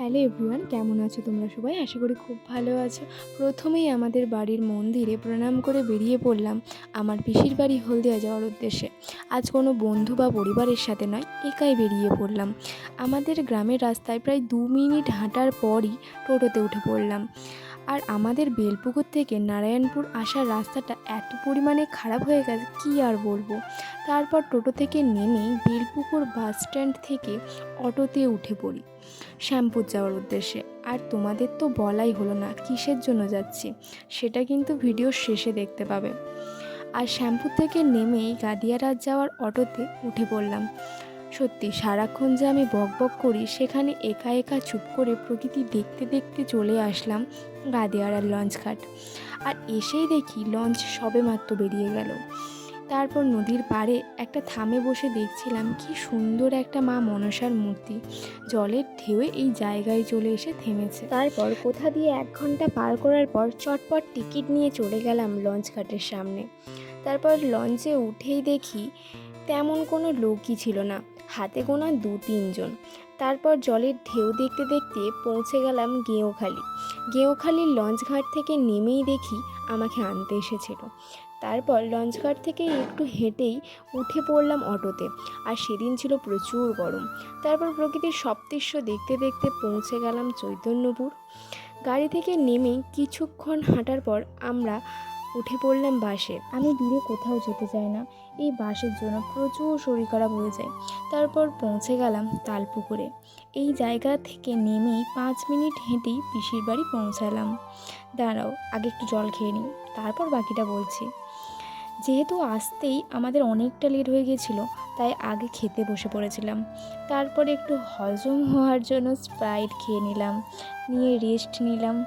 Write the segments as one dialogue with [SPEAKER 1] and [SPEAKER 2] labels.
[SPEAKER 1] Hello everyone, কেমন আছো তোমরা সবাই? আশা করি খুব ভালো আছো। প্রথমেই আমাদের বাড়ির মন্দিরে প্রণাম করে বেরিয়ে পড়লাম আমার পিসির বাড়ি হলদিয়া যাওয়ার উদ্দেশ্যে। আজ কোনো বন্ধু বা পরিবারের সাথে নয়, একাই বেরিয়ে পড়লাম। আমাদের গ্রামের রাস্তায় প্রায় দু মিনিট হাঁটার পরই টোটোতে উঠে পড়লাম। আর আমাদের বেলপুকুর থেকে নারায়ণপুর আসার রাস্তাটা এত পরিমাণে খারাপ হয়ে গেছে, কী আর বলব? তারপর টোটো থেকে নেমেই বেলপুকুর বাস স্ট্যান্ড থেকে অটোতে উঠে পড়ি শ্যাম্পুর যাওয়ার উদ্দেশ্যে। আর তোমাদের তো বলাই হলো না, কিসের জন্য যাচ্ছি? সেটা কিন্তু ভিডিওর শেষে দেখতে পাবে। আর শ্যামপুর থেকে নেমেই গাদিয়ারাত যাওয়ার অটোতে উঠে পড়লাম। সত্যি সারাক্ষণ যে আমি বক বক করি, সেখানে একা একা চুপ করে প্রকৃতি দেখতে দেখতে চলে আসলাম গাদিয়ারার লঞ্চ ঘাট। আর এসেই দেখি লঞ্চ সবে মাত্র বেরিয়ে গেল। তারপর নদীর পাড়ে একটা থামে বসে দেখছিলাম কি সুন্দর একটা মা মনসার মূর্তি। জলের ঢেউয়ে এই জায়গায় চলে এসে থেমেছে। তারপর কোথা দিয়ে এক ঘণ্টা পার করার পর চটপট টিকিট নিয়ে চলে গেলাম লঞ্চ ঘাটের সামনে। তারপর লঞ্চে উঠেই দেখি তেমন কোনো লোকই ছিল না। হাতে গোনা দু তিনজন। তারপর জলের ঢেউ দেখতে দেখতে পৌঁছে গেলাম গেঁওখালি। গেঁওখালির লঞ্চ ঘাট থেকে নেমেই দেখি আমাকে আনতে এসেছিল। তারপর লঞ্চঘাট থেকে একটু হেঁটেই উঠে পড়লাম অটোতে। আর সেদিন ছিল প্রচুর গরম। তারপর প্রকৃতির সব দৃশ্য দেখতে দেখতে পৌঁছে গেলাম চৈতন্যপুর। গাড়ি থেকে নেমে কিছুক্ষণ হাঁটার পর আমরা উঠে পড়লাম বাসে। আমি দূরে কোথাও যেতে চাই না। এই বাসের জন্য প্রচুর শরীর খারাপ হয়ে যায়। তারপর পৌঁছে গেলাম তালপুকুরে। এই জায়গা থেকে নেমেই পাঁচ মিনিট হেঁটেই পিসির বাড়ি পৌঁছালাম। দাঁড়াও, আগে একটু জল খেয়ে নিই। তারপর বাকিটা বলছি। যেহেতু আসতেই আমাদের অনেকটা লেট হয়ে গেছিল, তাই আগে খেতে বসে পড়েছিলাম। তারপর একটু হজম হওয়ার জন্য স্প্রাইট খেয়ে নিলাম। নিয়ে রেস্ট নিলাম।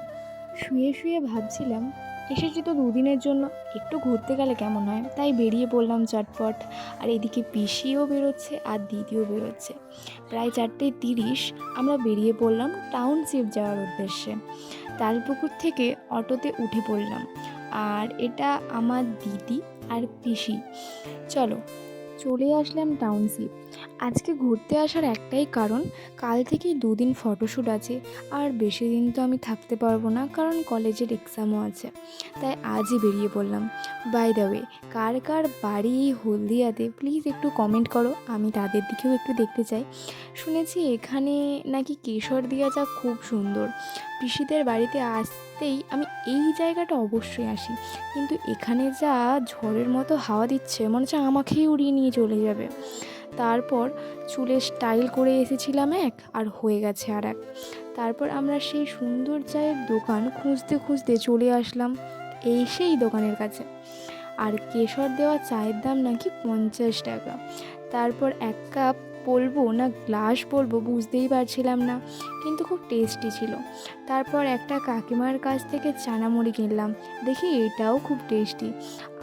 [SPEAKER 1] শুয়ে শুয়ে ভাবছিলাম এসেছি তো দুদিনের জন্য। একটু ঘুরতে গেলে কেমন হয়? তাই বেরিয়ে পড়লাম চটপট। আর এদিকে পিসিও বেরোচ্ছে আর দিদিও বেরোচ্ছে। প্রায় চারটে তিরিশ আমরা বেরিয়ে পড়লাম টাউনশিপ যাওয়ার উদ্দেশ্যে। তালপুকুর থেকে অটোতে উঠে পড়লাম। আর এটা আমার দিদি আর পিসি। চলো চলে আসলাম টাউনশিপ আজকে ঘুরতে আসার একটাই কারণ, কাল থেকে দুদিন ফটোশ্যুট আছে, আর বেশি দিন তো আমি থাকতে পারব না, কারণ কলেজের এক্সামও আছে। তাই আজই বেরিয়ে পড়লাম। বাই দ্য ওয়ে কার কার বাড়ি এই হলদিয়াতে প্লিজ একটু কমেন্ট করো, আমি তাদের দিকেও একটু দেখতে চাই। শুনেছি এখানে নাকি কেশর দিয়া যা খুব সুন্দর। পিসিদের বাড়িতে আসতেই আমি এই জায়গাটা অবশ্যই আসি। কিন্তু এখানে যা ঝড়ের মতো হাওয়া দিচ্ছে, মনে হচ্ছে আমাকেই উড়িয়ে নিয়ে চলে যাবে। তারপর চুলে স্টাইল করে এসেছিলাম এক, আর হয়ে গেছে আর এক। তারপর আমরা সেই সুন্দর চায়ের দোকান খুঁজতে খুঁজতে চলে আসলাম এই সেই দোকানের কাছে। আর কেশর দেওয়া চায়ের দাম নাকি পঞ্চাশ টাকা। তারপর এক কাপ বলব না গ্লাস বলব বুঝতেই পারছিলাম না, কিন্তু খুব টেস্টি ছিল। তারপর একটা কাকিমার কাছ থেকে চানামুড়ি কিনলাম, দেখি এটাও খুব টেস্টি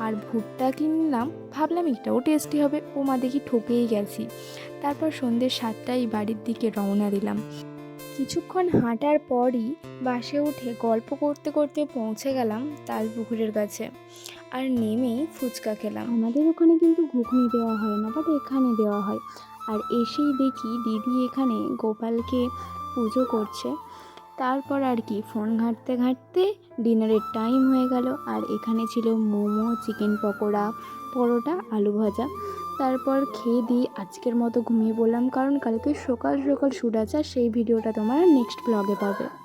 [SPEAKER 1] আর ভুট্টা কিনলাম, ভাবলাম এটাও টেস্টি হবে ও মা দেখি ঠকেই গেছি। তারপর সন্ধ্যে সাতটায় বাড়ির দিকে রওনা দিলাম। কিছুক্ষণ হাঁটার পরই বাসে উঠে গল্প করতে করতে পৌঁছে গেলাম তালপুকুরের কাছে। আর নেমেই ফুচকা খেলাম। আমাদের ওখানে কিন্তু ঘুগনি দেওয়া হয় না বাট এখানে দেওয়া হয়। আর এসেই দেখি দিদি এখানে গোপালকে পুজো করছে। তারপর আর কি, ফোন ঘাঁটতে ঘাঁটতে ডিনারের টাইম হয়ে গেল। আর এখানে ছিল মোমো, চিকেন পকোড়া, পরোটা, আলু ভাজা। তারপর খেয়ে দিয়ে আজকের মতো ঘুমিয়ে পড়লাম। কারণ কালকে সকাল সকাল আর সেই ভিডিওটা তোমার নেক্সট ব্লগে পাবে।